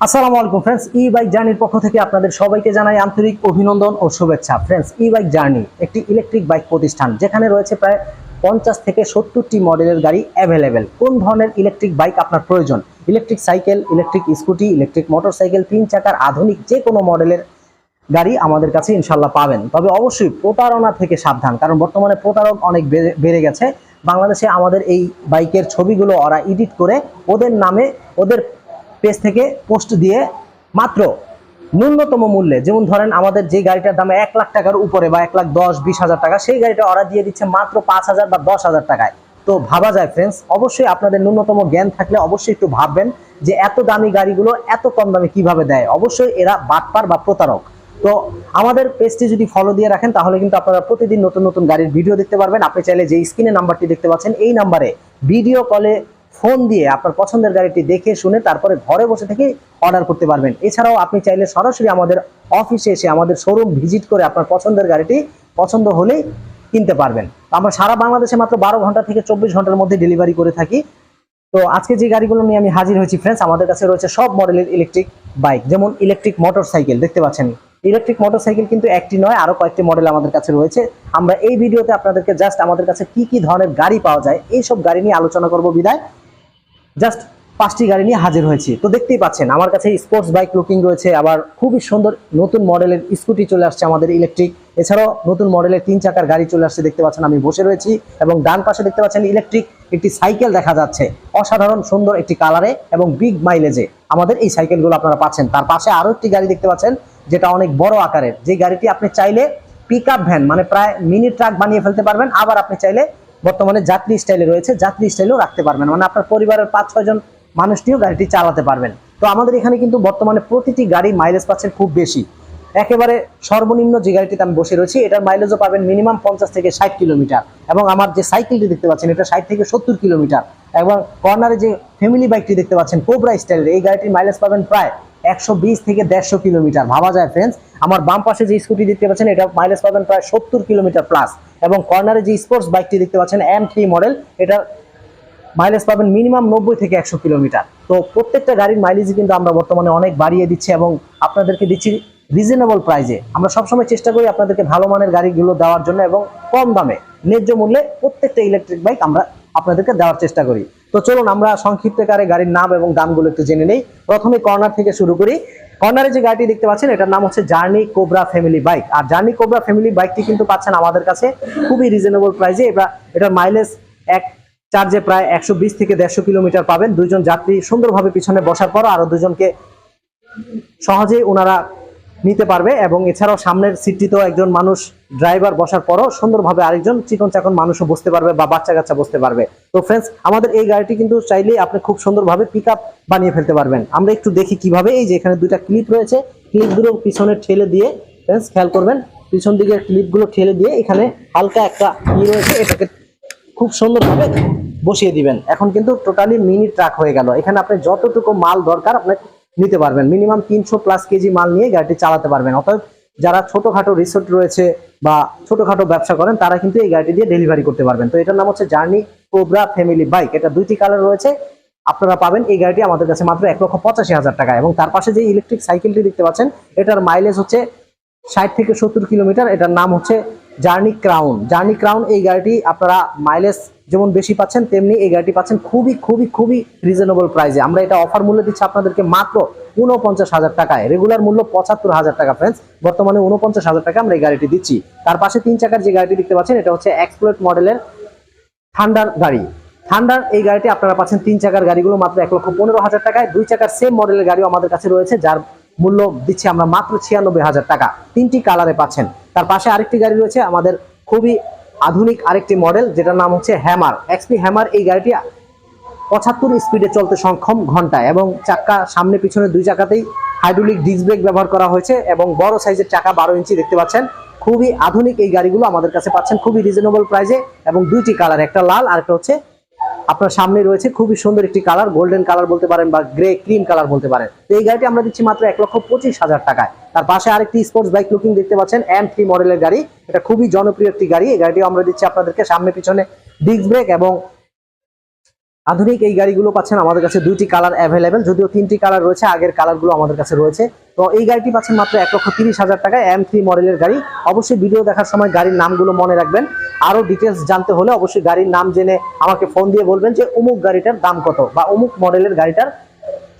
আসসালামু আলাইকুম ফ্রেন্ডস ই বাইক জার্নির পক্ষ থেকে আপনাদের সবাইকে জানাই আন্তরিক অভিনন্দন ও শুভেচ্ছা। ফ্রেন্ডস ই বাইক জার্নি একটি ইলেকট্রিক বাইক প্রতিষ্ঠান যেখানে রয়েছে প্রায় পঞ্চাশ থেকে সত্তরটি মডেলের গাড়ি অ্যাভেলেবেল কোন ধরনের ইলেকট্রিক বাইক আপনার প্রয়োজন? Electric cycle electric scooty electric motorcycle তিন চাকার আধুনিক যে কোনো মডেলের গাড়ি আমাদের কাছে ইনশাল্লাহ পাবেন। তবে অবশ্যই প্রতারণা থেকে সাবধান, কারণ বর্তমানে প্রতারক অনেক বেড়ে- বেড়ে গেছে। বাংলাদেশে আমাদের এই বাইকের ছবিগুলো ওরা এডিট করে ওদের নামে, ওদের পেজ থেকে পোস্ট দিয়ে মাত্র ন্যূনতম মূল্যে, যেমন ধরেন আমাদের যে গাড়িটার দাম এক লাখ টাকার উপরে বা এক লাখ দশ, বিশ হাজার টাকা, সেই গাড়িটা অর্ডার দিয়ে দিচ্ছে মাত্র পাঁচ হাজার বা দশ হাজার টাকায়। তো ভাবা যায় ফ্রেন্ডস অবশ্যই আপনাদের ন্যূনতম জ্ঞান থাকলে অবশ্যই একটু ভাববেন যে এত দামি গাড়িগুলো এত কম দামে কীভাবে দেয়। অবশ্যই এরা বাটপার বা প্রতারক। তো আমাদের পেজটি যদি ফলো দিয়ে রাখেন, তাহলে কিন্তু আপনারা প্রতিদিন নতুন নতুন গাড়ির ভিডিও দেখতে পারবেন। আপনি চাইলে যে স্ক্রিনে নাম্বারটি দেখতে পাচ্ছেন, এই নাম্বারে ভিডিও কলে ফোন দিয়ে আপনার পছন্দের গাড়িটি দেখে শুনে তারপরে ঘরে বসে থেকে অর্ডার করতে পারবেন। এছাড়াও আপনি চাইলে সরাসরি আমাদের অফিসে এসে আমাদের শোরুম ভিজিট করে আপনার পছন্দের গাড়িটি পছন্দ হলেই কিনতে পারবেন। আমরা সারা বাংলাদেশে মাত্র বারো ঘণ্টা থেকে চব্বিশ ঘণ্টার মধ্যে ডেলিভারি করে থাকি। তো আজকে যে গাড়িগুলো নিয়ে আমি হাজির হয়েছি ফ্রেন্ডস আমাদের কাছে রয়েছে সব মডেলের ইলেকট্রিক বাইক যেমন ইলেকট্রিক মোটর সাইকেল দেখতে পাচ্ছেন? ইলেকট্রিক মোটর সাইকেল কিন্তু একটি নয়, আরও কয়েকটি মডেল আমাদের কাছে রয়েছে। আমরা এই ভিডিওতে আপনাদেরকে জাস্ট আমাদের কাছে কি কি ধরনের গাড়ি পাওয়া যায় এই সব গাড়ি নিয়ে আলোচনা করব বিদায়। জাস্ট পাঁচটি গাড়ি নিয়ে হাজির হয়েছি। তো দেখতেই পাচ্ছেন, আমার কাছে স্পোর্টস বাইক লুকিং রয়েছে, আবার খুবই সুন্দর নতুন মডেলের স্কুটি চলে আসছে আমাদের ইলেকট্রিক এছাড়াও নতুন মডেলের তিন চাকার গাড়ি চলে আসছে, দেখতে পাচ্ছেন আমি বসে রয়েছি, এবং ডান পাশে দেখতে পাচ্ছেন ইলেকট্রিক একটি সাইকেল দেখা যাচ্ছে। অসাধারণ সুন্দর একটি কালারে এবং বিগ মাইলেজে আমাদের এই সাইকেলগুলো আপনারা পাচ্ছেন। তার পাশে আরও একটি গাড়ি দেখতে পাচ্ছেন, যেটা অনেক বড় আকারের। যে গাড়িটি আপনি চাইলে পিক ভ্যান মানে প্রায় মিনি ট্রাক বানিয়ে ফেলতে পারবেন, আবার আপনি চাইলে বর্তমানে যাত্রী স্টাইলে রয়েছে, যাত্রী স্টাইলেও রাখতে পারবেন। মানে আপনার পরিবারের পাঁচ, ছয় জন মানুষটিও গাড়িটি চালাতে পারবেন। তো আমাদের এখানে কিন্তু বর্তমানে প্রতিটি গাড়ি মাইলেজ পাচ্ছেন খুব বেশি। একেবারে সর্বনিম্ন যে গাড়িটিতে আমি বসে রয়েছি, এটার মাইলেজও পাবেন মিনিমাম পঞ্চাশ থেকে ষাট কিলোমিটার। এবং আমার যে সাইকেলটি দেখতে পাচ্ছেন, এটা ষাট থেকে সত্তর কিলোমিটার। এবং কর্নারে যে ফ্যামিলি বাইকটি দেখতে পাচ্ছেন কোবরা স্টাইলের এই গাড়িটির মাইলেজ পাবেন প্রায় একশো বিশ থেকে দেড়শো কিলোমিটার। ভাবা যায় ফ্রেন্ডস আমার বাম পাশে যে স্কুটি দেখতে পাচ্ছেন, এটা মাইলেজ পাবেন প্রায় সত্তর কিলোমিটার প্লাস এবং কর্নারে যে স্পোর্টস বাইকটি দেখতে পাচ্ছেন এম থ্রি মডেল এটার মাইলেজ পাবেন মিনিমাম নব্বই থেকে একশো কিলোমিটার। তো প্রত্যেকটা গাড়ির মাইলেজই কিন্তু আমরা বর্তমানে অনেক বাড়িয়ে দিচ্ছি এবং আপনাদেরকে দিচ্ছি রিজনেবল প্রাইজে আমরা সবসময় চেষ্টা করি আপনাদেরকে ভালো মানের গাড়িগুলো দেওয়ার জন্য এবং কম দামে। ন্যায্য মূল্যে প্রত্যেকটা ইলেকট্রিক বাইক আমরা আপনাদেরকে দেওয়ার চেষ্টা করি। তো চলুন আমরা সংক্ষিপ্ত আকারে গাড়ির নাম এবং দামগুলো একটু জেনে নেই। প্রথমে কর্নার থেকে শুরু করি। কর্নারে যে গাড়িটি দেখতে পাচ্ছেন, এটার নাম হচ্ছে জার্নি কোবরা ফ্যামিলি বাইক আর জার্নি কোবরা ফ্যামিলি বাইকটি কিন্তু পাচ্ছেন আমাদের কাছে খুবই রিজনেবল প্রাইসে এটা এটার মাইলেজ এক চার্জে প্রায় একশো বিশ থেকে দেড়শো কিলোমিটার পাবেন। দুইজন যাত্রী সুন্দরভাবে পিছনে বসার পর আরও দুজনকে সহজেই ওনারা নিতে পারবে এবং এছাড়াও সামনের সিটটিতেও একজন মানুষ ড্রাইভার বসার পরও সুন্দরভাবে আরেকজন চিকন চাকন মানুষও বসতে পারবে বা বাচ্চা কাচ্চা বসতে পারবে। তো ফ্রেন্ডস আমাদের এই গাড়িটি কিন্তু চাইলেই আপনি খুব সুন্দরভাবে পিক বানিয়ে ফেলতে পারবেন। আমরা একটু দেখি কীভাবে এই যে এখানে দুইটা ক্লিপ রয়েছে। ক্লিপগুলো পিছনে ঠেলে দিয়ে ফ্রেন্ডস খেয়াল করবেন, পিছন দিকে ক্লিপগুলো ঠেলে দিয়ে এখানে হালকা একটা ই রয়েছে, এটাকে খুব সুন্দরভাবে বসিয়ে দিবেন। এখন কিন্তু টোটালি মিনি ট্রাক হয়ে গেল। এখানে আপনি যতটুকু মাল দরকার আপনি নিতে পারবেন। মিনিমাম তিনশো প্লাস কেজি মাল নিয়ে গাড়িটি চালাতে পারবেন। অতএব যারা ছোটখাটো রিসোর্ট রয়েছে বা ছোটখাটো ব্যবসা করেন, তারা কিন্তু এই গাড়িটি দিয়ে ডেলিভারি করতে পারবেন। তো এটার নাম হচ্ছে জার্নি কোবরা ফ্যামিলি বাইক এটা দুইটি কালার রয়েছে। আপনারা পাবেন এই গাড়িটি আমাদের কাছে মাত্র এক লক্ষ পঁচাশি হাজার টাকা এবং তার পাশে যে ইলেকট্রিক সাইকেলটি দেখতে পাচ্ছেন, এটার মাইলেজ হচ্ছে ষাট থেকে সত্তর কিলোমিটার। এটার নাম হচ্ছে জার্নি ক্রাউন জার্নি ক্রাউন এই গাড়িটি আপনারা মাইলেজ যেমন বেশি পাচ্ছেন, তেমনি এই গাড়িটি পাচ্ছেন খুবই খুবই খুবই রিজনেবল প্রাইসে আমরা এটা অফার মূল্য দিচ্ছি আপনাদেরকে মাত্র উনপঞ্চাশ হাজার টাকায় রেগুলার মূল্য পঁচাত্তর হাজার টাকা ফ্রেন্ডস বর্তমানে উনপঞ্চাশ হাজার টাকা আমরা এই গাড়িটি দিচ্ছি। তার পাশে তিন চাকার যে গাড়িটি দেখতে পাচ্ছেন, এটা হচ্ছে এক্সপ্লোর মডেলের থান্ডার গাড়ি। থান্ডার এই গাড়িটি আপনারা পাচ্ছেন তিন চাকার গাড়িগুলো মাত্র এক লক্ষ পনেরো হাজার টাকায়। দুই চাকার সেম মডেলের গাড়িও আমাদের কাছে রয়েছে, যার মূল্য দিচ্ছি আমরা মাত্র ছিয়ানব্বই হাজার টাকা। তিনটি কালারে পাচ্ছেন। তার পাশে আরেকটি গাড়ি রয়েছে, আমাদের খুবই আধুনিক আরেকটি মডেল, যেটার নাম হচ্ছে হ্যামার এক্সপি হ্যামার এই গাড়িটি পঁচাত্তর স্পিডে চলতে সক্ষম ঘন্টায় এবং চাকা সামনে পিছনে দুই চাকাতেই হাইড্রোলিক ডিস্ক ব্রেক ব্যবহার করা হয়েছে এবং বড় সাইজের চাকা বারো ইঞ্চি দেখতে পাচ্ছেন। খুবই আধুনিক এই গাড়িগুলো আমাদের কাছে পাচ্ছেন, খুবই রিজনেবল প্রাইসে এবং দুইটি কালার একটা লাল আর একটা হচ্ছে আপনার সামনে রয়েছে খুবই সুন্দর একটি কালার গোল্ডেন কালার বলতে পারেন বা গ্রে ক্রিম কালার বলতে পারেন। তো এই গাড়িটি আমরা দিচ্ছি মাত্র এক লক্ষ পঁচিশ হাজার টাকায়। তার পাশে আরেকটি স্পোর্টস বাইক লুকিং দেখতে পাচ্ছেন এম থ্রি মডেলের গাড়ি। এটা খুবই জনপ্রিয় একটি গাড়ি। এই গাড়িটি আমরা দিচ্ছি আপনাদেরকে সামনে, পিছনে ডিস্ক ব্রেক এবং আধুনিক এই গাড়িগুলো পাচ্ছেন আমাদের কাছে দুইটি কালার অ্যাভেলেবেল যদিও তিনটি কালার রয়েছে, আগের কালারগুলো আমাদের কাছে রয়েছে। তো এই গাড়িটি পাচ্ছেন মাত্র এক লক্ষ তিরিশ হাজার টাকায় এম থ্রি মডেলের গাড়ি। অবশ্যই ভিডিও দেখার সময় গাড়ির নামগুলো মনে রাখবেন। আরও ডিটেলস জানতে হলে অবশ্যই গাড়ির নাম জেনে আমাকে ফোন দিয়ে বলবেন যে, অমুক গাড়িটার দাম কত? বা, অমুক মডেলের গাড়িটার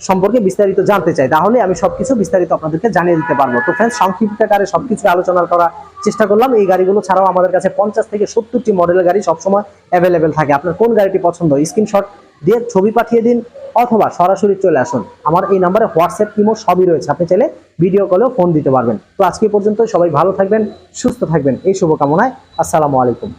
সম্পর্কে বিস্তারিত জানতে চাই, তাহলে আমি সবকিছু বিস্তারিত আপনাদেরকে জানিয়ে দিতে পারব। তো ফ্রেন্ডস সংক্ষিপ্ত আকারে সবকিছু আলোচনা করার চেষ্টা করলাম। এই গাড়িগুলো ছাড়াও আমাদের কাছে পঞ্চাশ থেকে সত্তরটি মডেলের গাড়ি সবসময় অ্যাভেলেবেল থাকে। আপনার কোন গাড়িটি পছন্দ স্ক্রিনশট দিয়ে ছবি পাঠিয়ে দিন অথবা সরাসরি চলে আসুন। আমার এই নাম্বারে হোয়াটসঅ্যাপ ইমো সবই রয়েছে। আপনি চাইলে ভিডিও কলেও ফোন দিতে পারবেন। তো আজকে পর্যন্ত সবাই ভালো থাকবেন, সুস্থ থাকবেন। এই শুভকামনায়, আসসালামু আলাইকুম।